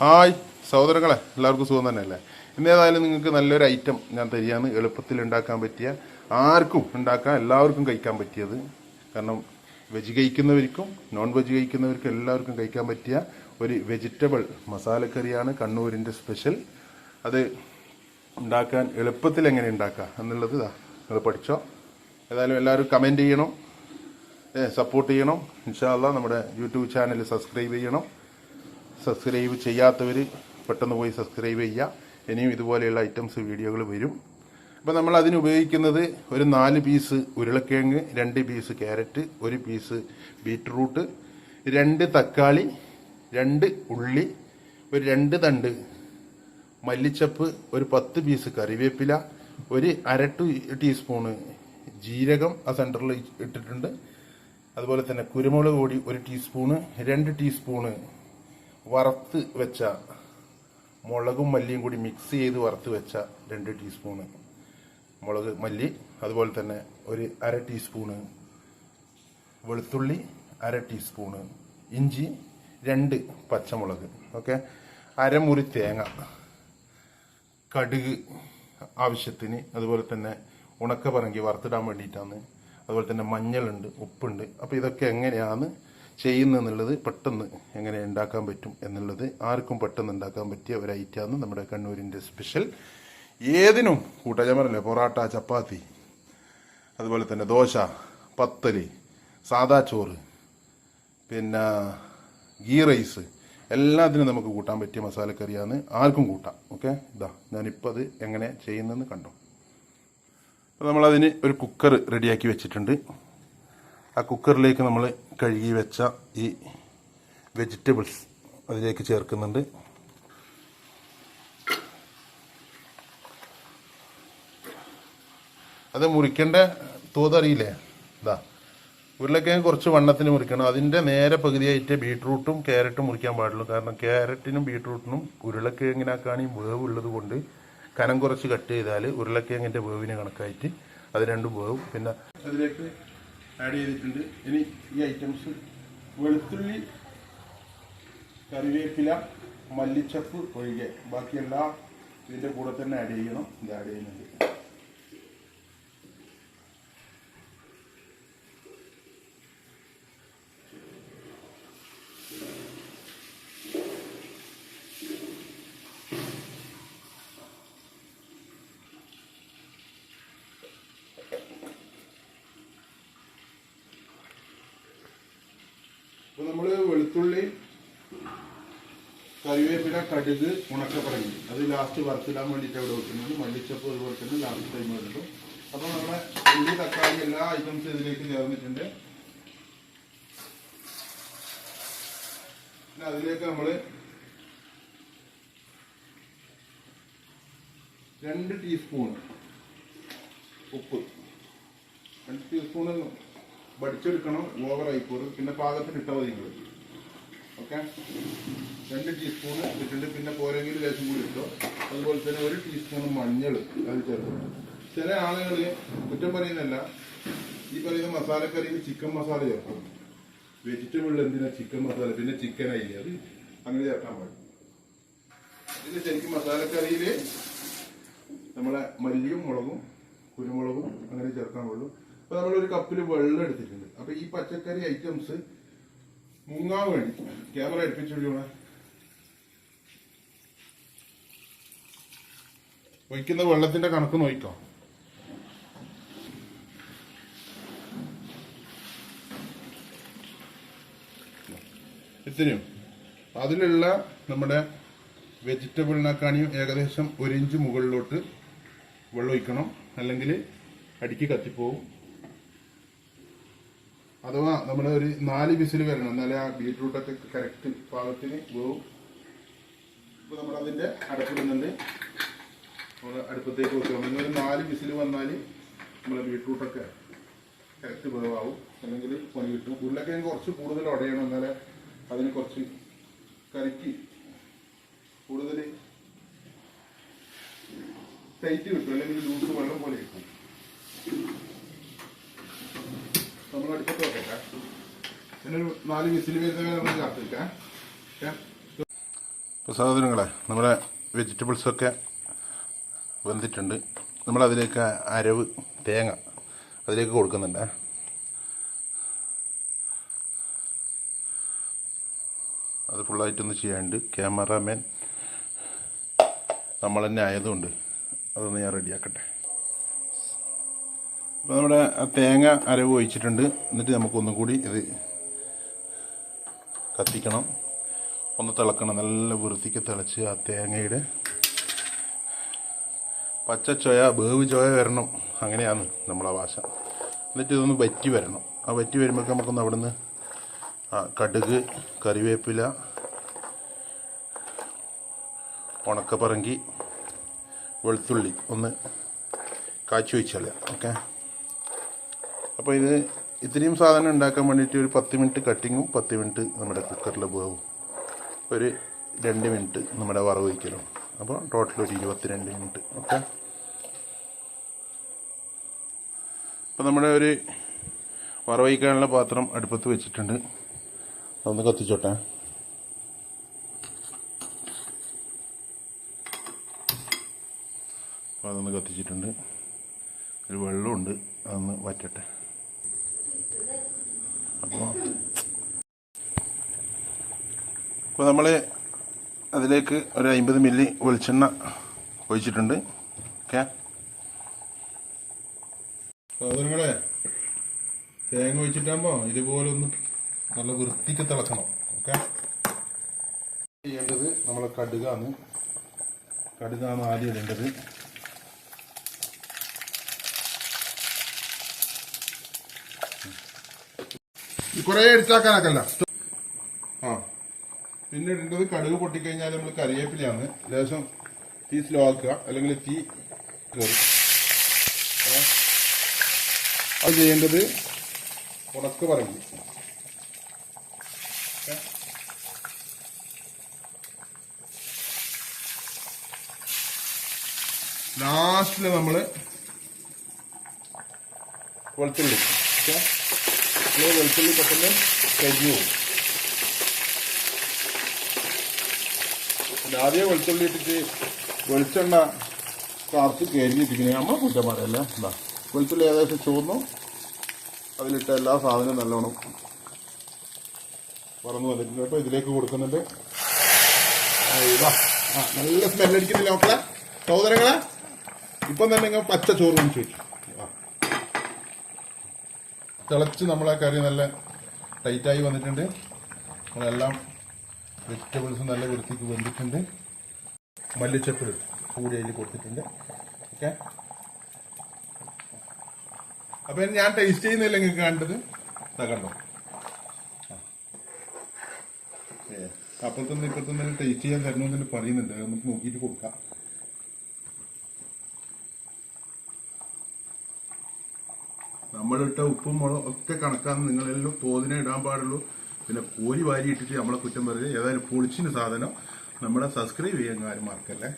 Hi സഹോദരങ്ങളെ എല്ലാവർക്കും സുഖം തന്നെയല്ലേ? ഇന്നേതായാലും നിങ്ങൾക്ക് നല്ലൊരു ഐറ്റം ഞാൻ തരികയാണ്. എളുപ്പത്തിൽ ഉണ്ടാക്കാൻ പറ്റിയ ആർക്കും ഉണ്ടാക്കാൻ എല്ലാവർക്കും കഴിക്കാൻ പറ്റിയത്. കാരണം വെജ് കഴിക്കുന്നവർക്കും നോൺ വെജ് കഴിക്കുന്നവർക്കും എല്ലാവർക്കും കഴിക്കാൻ പറ്റിയ ഒരു വെജിറ്റബിൾ മസാലക്കറിയാണ് കണ്ണൂരിന്റെ സ്പെഷ്യൽ അത് ഉണ്ടാക്കാൻ എളുപ്പത്തിൽ എങ്ങനെ ഉണ്ടാക്കാം എന്നുള്ളത് നിങ്ങൾ പഠിച്ചോ? ഏതായാലും എല്ലാവരും കമന്റ് ചെയ്യണം. സപ്പോർട്ട് ചെയ്യണം. ഇൻഷാല്ല നമ്മുടെ യൂട്യൂബ് ചാനൽ സബ്സ്ക്രൈബ് ചെയ്യണം. സബ്സ്ക്രൈബ് ചെയ്യാത്തവർ പെട്ടെന്ന് പോയി സബ്സ്ക്രൈബ് ചെയ്യുക ഇനിയും ഇതുപോലെയുള്ള ഐറ്റംസ് വീഡിയോകൾ വരും. അപ്പോൾ നമ്മൾ അതിന് ഉപയോഗിക്കുന്നത് ഒരു നാല് പീസ് ഉരുളക്കിഴങ്ങ് രണ്ട് പീസ് ക്യാരറ്റ് ഒരു പീസ് ബീറ്റ്റൂട്ട് രണ്ട് തക്കാളി രണ്ട് ഉള്ളി ഒരു രണ്ട് തണ്ട് മല്ലിച്ചപ്പ് ഒരു പത്ത് പീസ് കറിവേപ്പില ഒരു അര ടീസ്പൂണ് ജീരകം ആ സെന്ററിൽ ഇട്ടിട്ടുണ്ട്. അതുപോലെ തന്നെ കുരുമുളക് പൊടി ഒരു ടീസ്പൂണ് രണ്ട് ടീസ്പൂണ് വറുത്ത് വെച്ച മുളകും മല്ലിയും കൂടി മിക്സ് ചെയ്ത് വറുത്ത് വെച്ച രണ്ട് ടീസ്പൂണ് മുളക് മല്ലി അതുപോലെ തന്നെ ഒരു അര ടീസ്പൂണ് വെളുത്തുള്ളി അര ടീസ്പൂണ് ഇഞ്ചി രണ്ട് പച്ചമുളക്. ഓക്കെ അരമുറി തേങ്ങ. കടുക് ആവശ്യത്തിന് അതുപോലെ തന്നെ ഉണക്ക പറങ്കി വറുത്തിടാൻ വേണ്ടിയിട്ടാണ്. അതുപോലെ തന്നെ മഞ്ഞളുണ്ട് ഉപ്പുണ്ട്. അപ്പോൾ ഇതൊക്കെ എങ്ങനെയാണ് ചെയ്യുന്നതെന്നുള്ളത് പെട്ടെന്ന് എങ്ങനെ ഉണ്ടാക്കാൻ പറ്റും എന്നുള്ളത് ആർക്കും പെട്ടെന്ന് ഉണ്ടാക്കാൻ പറ്റിയ ഒരു ഐറ്റമാണ് നമ്മുടെ കണ്ണൂരിന്റെ സ്പെഷ്യൽ. ഏതിനും കൂട്ട ഞാൻ പറഞ്ഞില്ലേ പൊറാട്ട ചപ്പാത്തി അതുപോലെ തന്നെ ദോശ പത്തൽ സാദാ ചോറ് പിന്നെ ഗീ റൈസ്. എല്ലാത്തിനും നമുക്ക് കൂട്ടാൻ പറ്റിയ മസാലക്കറിയാണ് ആർക്കും കൂട്ടാം. ഓക്കെ? ഇതാ ഞാനിപ്പോൾ അത് എങ്ങനെ ചെയ്യുന്നതെന്ന് കണ്ടു. അപ്പോൾ നമ്മളതിന് ഒരു കുക്കർ റെഡിയാക്കി വെച്ചിട്ടുണ്ട്. ആ കുക്കറിലേക്ക് നമ്മൾ കഴുകി വെച്ച ഈ വെജിറ്റബിൾസ് അതിലേക്ക് ചേർക്കുന്നുണ്ട്. അത് മുറിക്കേണ്ട തോതറിയില്ലേ ഇതാ ഉരുളക്കിഴങ്ങ് കുറച്ച് വണ്ണത്തിന് മുറിക്കണം. അതിന്റെ നേരെ പകുതിയായിട്ട് ബീട്രൂട്ടും ക്യാരറ്റും മുറിക്കാൻ പാടുള്ളൂ. കാരണം ക്യാരറ്റിനും ബീട്രൂട്ടിനും ഉരുളക്കിഴങ്ങിനേക്കാളും വേവ് ഉള്ളത് കൊണ്ട് കനം കുറച്ച് കട്ട് ചെയ്താൽ ഉരുളക്കിഴങ്ങിന്റെ വേവിന് കണക്കായിട്ട് അത് രണ്ടും വേവും. പിന്നെ അതിലേക്ക് ആഡ് ചെയ്തിട്ടുണ്ട്. ഇനി ഈ ഐറ്റംസ് വെളുത്തുള്ളി കറിവേപ്പില മല്ലിച്ചപ്പ് ഒഴികെ. ബാക്കിയെല്ലാം ഇതിന്റെ കൂടെ തന്നെ ആഡ് ചെയ്യണം. ഇത് ആഡ് ചെയ്യുന്നുണ്ട്. അപ്പോൾ നമ്മൾ വെളുത്തുള്ളി കറിവേപ്പില കടുക് ഉണക്കപ്പറങ്ങി അത് ലാസ്റ്റ് വറുത്തിടാൻ വേണ്ടിയിട്ട് ഇവിടെ വെക്കുന്നത്. മല്ലിച്ചപ്പ് അതുപോലെ തന്നെ ലാസ്റ്റ് ടൈം വരുന്നു അപ്പോൾ നമ്മുടെ ഉള്ളി തക്കാളി എല്ലാ ഐറ്റംസും ഇതിലേക്ക് ചേർന്നിട്ടുണ്ട്. പിന്നെ അതിലേക്ക് നമ്മൾ രണ്ട് ടീസ്പൂൺ ഉപ്പ്. രണ്ട് ടീസ്പൂൺ വടിച്ചെടുക്കണം ഓവർ ആയിക്കോറും പിന്നെ പാകത്തിന് ഇട്ടാൽ മതി നിങ്ങൾ ഓക്കെ രണ്ട് ടീസ്പൂണ് ഇട്ടിട്ട് പിന്നെ പോരെങ്കിൽ ലേശം കൂടി ഇട്ടോ. അതുപോലെ തന്നെ ഒരു ടീസ്പൂൺ മഞ്ഞൾ അത് ചേർക്കണം. ചില ആളുകൾ കുറ്റം പറയുന്നല്ല ഈ പറയുന്ന മസാലക്കറിയിൽ ചിക്കൻ മസാല ചേർക്കും. വെജിറ്റബിളിൽ എന്തിനാ ചിക്കൻ മസാല പിന്നെ ചിക്കൻ ആയില്ലേ അത് അങ്ങനെ ചേർക്കാൻ പാടില്ല ഇതിൽ ശരിക്കും മസാലക്കറിയിൽ നമ്മളെ മല്ലിയും മുളകും കുരുമുളകും അങ്ങനെ ചേർക്കാൻ പാടുള്ളൂ. അപ്പൊ നമ്മളൊരു കപ്പിൽ വെള്ളം എടുത്തിട്ടുണ്ട്. അപ്പൊ ഈ പച്ചക്കറി ഐറ്റംസ് മുങ്ങാൻ വേണ്ടി. ക്യാമറ അടുപ്പിച്ചോളെ ഒഴിക്കുന്ന വെള്ളത്തിന്റെ കണക്ക് നോക്കാം ഇത്രയും. അതിലുള്ള നമ്മുടെ വെജിറ്റബിളിനെക്കാണിയും ഏകദേശം ഒരു ഇഞ്ച് മുകളിലോട്ട് വെള്ളം ഒഴിക്കണം അല്ലെങ്കിൽ അടിക്ക് കത്തിപ്പോവും. അഥവാ നമ്മൾ ഒരു നാല് വിസിൽ വരണം. എന്നാലേ ആ ബീട്രൂട്ടൊക്കെ കറക്റ്റ് പാകത്തിന് പോവും ഇപ്പൊ നമ്മൾ അടപ്പിടുന്നുണ്ട് നമ്മൾ അടുപ്പത്തേക്ക് വെക്കുക. ഒരു നാല് വിസിൽ വന്നാൽ നമ്മുടെ ബീട്രൂട്ടൊക്കെ കറക്റ്റ് വേവാവും. അല്ലെങ്കിൽ പണി കിട്ടും. ഉരുളക്കിഴങ്ങ് കുറച്ച് കൂടുതൽ ഉടയണം. എന്നാലേ അതിന് കുറച്ച് കറിക്ക് കൂടുതൽ ടൈറ്റ് കിട്ടും. അല്ലെങ്കിൽ ലൂസ് വെള്ളം പോലെ കിട്ടും. നമ്മൾ അടുപ്പത്ത് വെക്കട്ടെ ഒരു നാല് വിസിൽ വരുന്ന വരെ നമ്മൾ അപ്പോൾ സഹോദരങ്ങളെ നമ്മുടെ വെജിറ്റബിൾസൊക്കെ വെന്തിട്ടുണ്ട്. നമ്മളതിലേക്ക് അരവ് തേങ്ങ അതിലേക്ക് കൊടുക്കുന്നുണ്ട്. അത് ഫുള്ളായിട്ടൊന്ന് ചെയ്യാണ്ട് ക്യാമറാമാൻ നമ്മൾ തന്നെ ആയതുകൊണ്ട് അതൊന്ന് ഞാൻ റെഡിയാക്കട്ടെ അപ്പോൾ നമ്മുടെ തേങ്ങ അരവ് ഒഴിച്ചിട്ടുണ്ട്. എന്നിട്ട് നമുക്കൊന്നും കൂടി ഇത് കത്തിക്കണം. ഒന്ന് തിളക്കണം. നല്ല വൃത്തിക്ക് തിളച്ച് ആ തേങ്ങയുടെ പച്ച ചോയ വേവ് ചോയ വരണം. അങ്ങനെയാണ് നമ്മളെ ഭാഷ എന്നിട്ട് ഇതൊന്ന് വറ്റി വരണം. ആ വറ്റി വരുമ്പോൾ നമുക്കൊന്ന് അവിടുന്ന് കടുക് കറിവേപ്പില ഉണക്കപ്പറങ്കി വെളുത്തുള്ളി ഒന്ന് കാച്ചി വെച്ചാൽ ഓക്കെ? അപ്പോൾ ഇത് ഇത്രയും സാധനം ഉണ്ടാക്കാൻ വേണ്ടിയിട്ട് ഒരു പത്ത് മിനിറ്റ് കട്ടിങ്ങും പത്ത് മിനിറ്റ് നമ്മുടെ കുക്കറിൽ വേവും ഒരു രണ്ട് മിനിറ്റ് നമ്മുടെ വറവ് വയ്ക്കലും. അപ്പോൾ ടോട്ടൽ ഒരു ഇരുപത്തിരണ്ട് മിനിറ്റ്. ഓക്കെ? അപ്പോൾ നമ്മുടെ ഒരു വറവ് വയ്ക്കാനുള്ള പാത്രം അടുപ്പത്ത് വെച്ചിട്ടുണ്ട്. അതൊന്ന് കത്തിച്ചോട്ടെ. അപ്പോൾ അതൊന്ന് കത്തിച്ചിട്ടുണ്ട്. ഒരു വെള്ളമുണ്ട് അതൊന്ന് വറ്റട്ടെ. അപ്പോൾ അപ്പോൾ നമ്മൾ അതിലേക്ക് ഒരു അമ്പത് മില്ലി വെളിച്ചെണ്ണ ഒഴിച്ചിട്ടുണ്ട്. ഓക്കെ. സഹോദരങ്ങളെ തേങ്ങ ഒഴിച്ചിട്ടാകുമ്പോൾ ഇതുപോലെ ഒന്ന് നല്ല വൃത്തിക്ക് തിളക്കണം. ഓക്കെ. ചെയ്യേണ്ടത് നമ്മളെ കടുകാണ്. കടുകാണ് ആദ്യം ഇടേണ്ടത്. കുറേ എടുത്താക്കാനൊക്കല്ല. ആ. പിന്നെ ഇടേണ്ടത് കടുക് പൊട്ടിക്കഴിഞ്ഞാൽ നമ്മൾ കറിവേപ്പിലയാണ് ലേശം തീ സ്ലോ ആക്കുക. അല്ലെങ്കിൽ തീ കയറും? അത് ചെയ്യേണ്ടത് ഉണക്ക് പറയും ലാസ്റ്റിൽ നമ്മൾ വെളുത്തുള്ളി. ഓക്കെ. നമ്മൾ വെളുത്തുള്ളി പെട്ടെന്ന് കരിഞ്ഞു ആദ്യം വെളുത്തുള്ളി ഇട്ടിട്ട് വെളിച്ചെണ്ണ കാർത്ത് കരിഞ്ഞിട്ടിങ്ങനെ നമ്മൾ കുറ്റം പറയല്ല? എന്താ വെളുത്തുള്ളി ഏകദേശം ചുവന്നു. അതിലിട്ട എല്ലാ സാധനവും നല്ലോണം പറന്നു വന്നിട്ടുണ്ട്. അപ്പോൾ ഇതിലേക്ക് കൊടുക്കുന്നുണ്ട്. നല്ല സ്മെല്ലടിക്കുന്നില്ല മക്കളെ? സഹോദരങ്ങളെ? ഇപ്പം തന്നെ നിങ്ങൾ പച്ച ചോറ് വെച്ചു തിളച്ച് നമ്മളെ കറി നല്ല ടൈറ്റായി വന്നിട്ടുണ്ട്. നമ്മളെല്ലാം വെജിറ്റബിൾസ് നല്ല വൃത്തിക്ക് വെന്തിട്ടുണ്ട്. മല്ലിച്ചപ്പ് കൂടി അതിൽ കൊടുത്തിട്ടുണ്ട്. ഓക്കെ. അപ്പം ഞാൻ ടേസ്റ്റ് ചെയ്യുന്നില്ല നിങ്ങൾക്ക് കണ്ടത്. കണ്ടോ? അപ്പുറത്തുനിന്ന് ഇപ്പുറത്തുനിന്ന് ടേസ്റ്റ് ചെയ്യാൻ തരണമെന്ന് പറയുന്നുണ്ട്. നമുക്ക് നോക്കിയിട്ട് കൊടുക്കാം. നമ്മളിട്ട ഉപ്പും മുളകും ഒക്കെ കണക്കാന്ന് നിങ്ങളെല്ലാം തോതിനെ ഇടാൻ പാടുള്ളൂ. പിന്നെ കോരി വാരി ഇട്ടിട്ട് നമ്മളെ കുറ്റം പറയുക ഏതായാലും പൊളിച്ചിന് സാധനം നമ്മളെ സബ്സ്ക്രൈബ് ചെയ്യാൻ കാര്യം മറക്കല്ലേ?